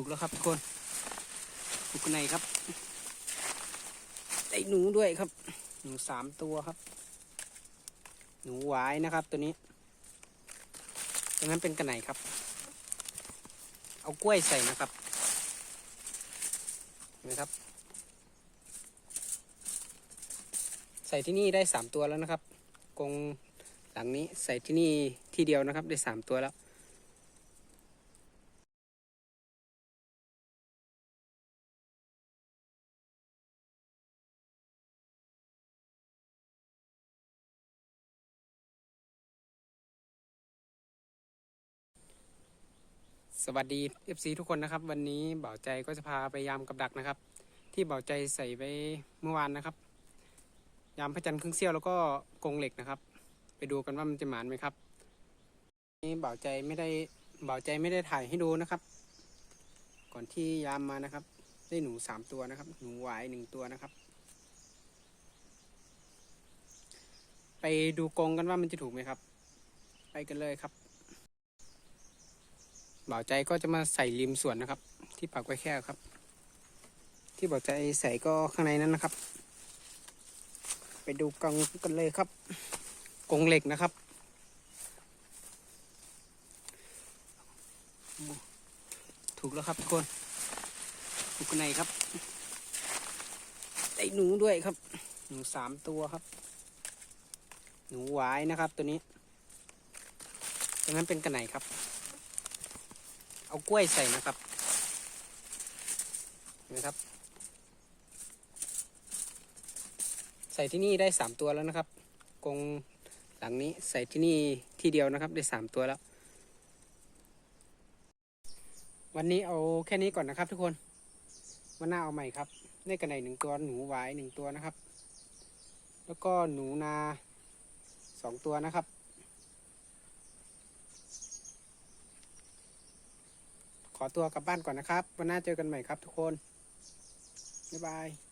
ถูกแล้วครับทุกคนถูกในครับ ได้หนูด้วยครับ หนูสามตัวครับ หนูหวายนะครับ ตัวนี้ดังนั้นเป็นกระไหนครับ เอากล้วยใส่นะครับเห็นไหมครับ ใส่ที่นี่ได้สามตัวแล้วนะครับกงหลังนี้ใส่ที่นี่ที่เดียวนะครับ ได้สามตัวแล้ว สวัสดี FC ทุกคนนะครับ วันนี้เบาใจก็จะพาไปยามกับดักนะครับ ที่เบาใจใส่ไปเมื่อวานนะครับ ยามพระจันทร์ครึ่งเสี้ยวแล้วก็กรงเหล็กนะครับ ไปดูกันว่ามันจะหมานไหมครับนี่เบาใจไม่ได้เบาใจไม่ได้ถ่ายให้ดูนะครับ ก่อนที่ยามมานะครับ ได้หนูสามตัวนะครับ หนูหวายหนึ่งตัวนะครับ ไปดูกรงกันว่ามันจะถูกไหมครับ ไปกันเลยครับ บ่าวใจก็จะมาใส่ริมส่วนนะครับ ที่ปักไว้แค่ครับ ที่บ่าวใจใส่ก็ข้างในนั้นนะครับ ไปดูกรงกันเลยครับกรงเหล็กนะครับ ถูกแล้วครับทุกคนถูกข้างในครับได้หนูด้วยครับ หนูสามตัวครับ หนูหวายนะครับตัวนี้ดังนั้นเป็นกระไหนครับ เอากล้วยใส่นะครับนไหมครับ ใส่ที่นี่ได้สามตัวแล้วนะครับ กงหลังนี้ใส่ที่นี่ที่เดียวนะครับ ได้สามตัวแล้ว วันนี้เอาแค่นี้ก่อนนะครับ ทุกคนวันหน้าเอาใหม่ครับได้กระไหนหนึ่งตัวหนูหวายหนึ่งตัวนะครับ แล้วก็หนูนาสองตัวนะครับ ขอตัวกลับบ้านก่อนนะครับ วันหน้าเจอกันใหม่ครับทุกคน บ๊ายบาย